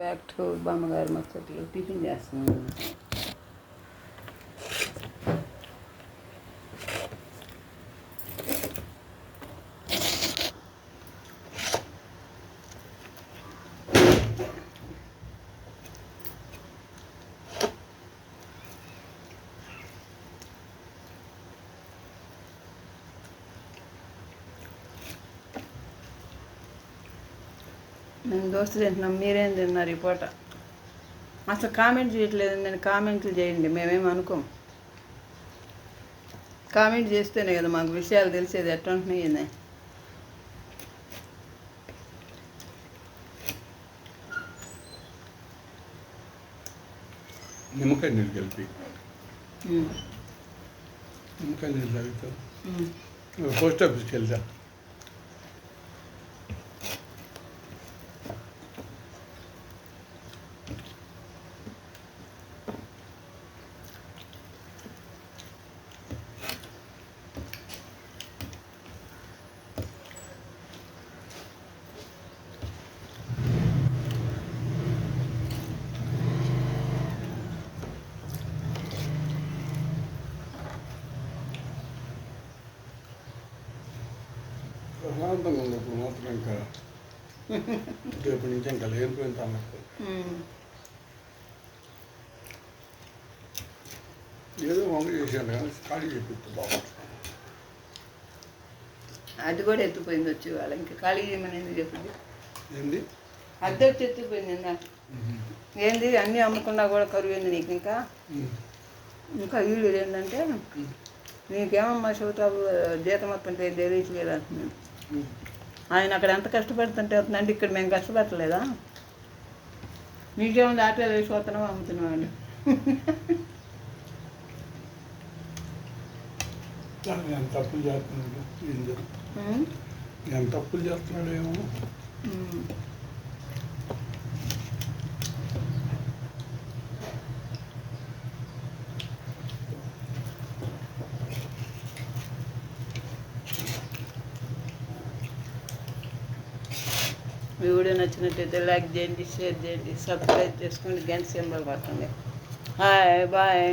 Back to బామ్మగారు మచ్చట్లు tiffin చేస్తున్నాను నేను దోస్తు తింటున్నాం మీరేం తిన్నారు ఈ పూట? అసలు కామెంట్ చేయట్లేదు నేను కామెంట్లు చేయండి మేమేం అనుకోం. కామెంట్ చేస్తేనే కదా మాకు విషయాలు తెలిసేది ఎట్లా ఉంటున్నాయి. నిమ్మకాయ నీళ్ళు కలిపి. నిమ్మకాయ నీళ్ళు తాగుతావు ఉమ్. పోస్ట్ ఆఫీస్కి వెళ్తా ప్రశాంతంగా ఉన్నప్పుడు మాత్రం ఇంకా రేపు నుంచి ఇంకా లేనిపోయిన ఉమ్. ఏదో వంగ చేశాను కానీ ఖాళీ చెప్పిస్తూ బాబు అది కూడా ఎత్తిపోయింది వచ్చి వాళ్ళ ఇంకా ఖాళీ చేయమని ఎందుకు చెప్పింది ఏంది? అద్దె వచ్చి ఎత్తిపోయింది ఇందాక ఏంది? అన్నీ అమ్మకుండా కూడా కరువు ఏంది నీకు ఇంకా. ఇంకా వీళ్ళు ఏంటంటే నీకేమమ్మా శివతాబు జీతం మొత్తం తెలియట్లేదు అంటున్నాను. ఆయన అక్కడ ఎంత కష్టపడుతుంటే అవుతుందంటే ఇక్కడ మేము కష్టపడలేదా మీకేముంది ఆటోలో వేసి పోతున్నాం అమ్ముతున్నామండి. ఎంత తప్పులు చేస్తున్నాడు తప్పులు చేస్తున్నాడు ఏమో మీ వీడియో నచ్చినట్టయితే లైక్ చేయండి షేర్ చేయండి సబ్స్క్రైబ్ చేసుకోండి. గంట సింబల్ పట్టండి హాయ్ బాయ్.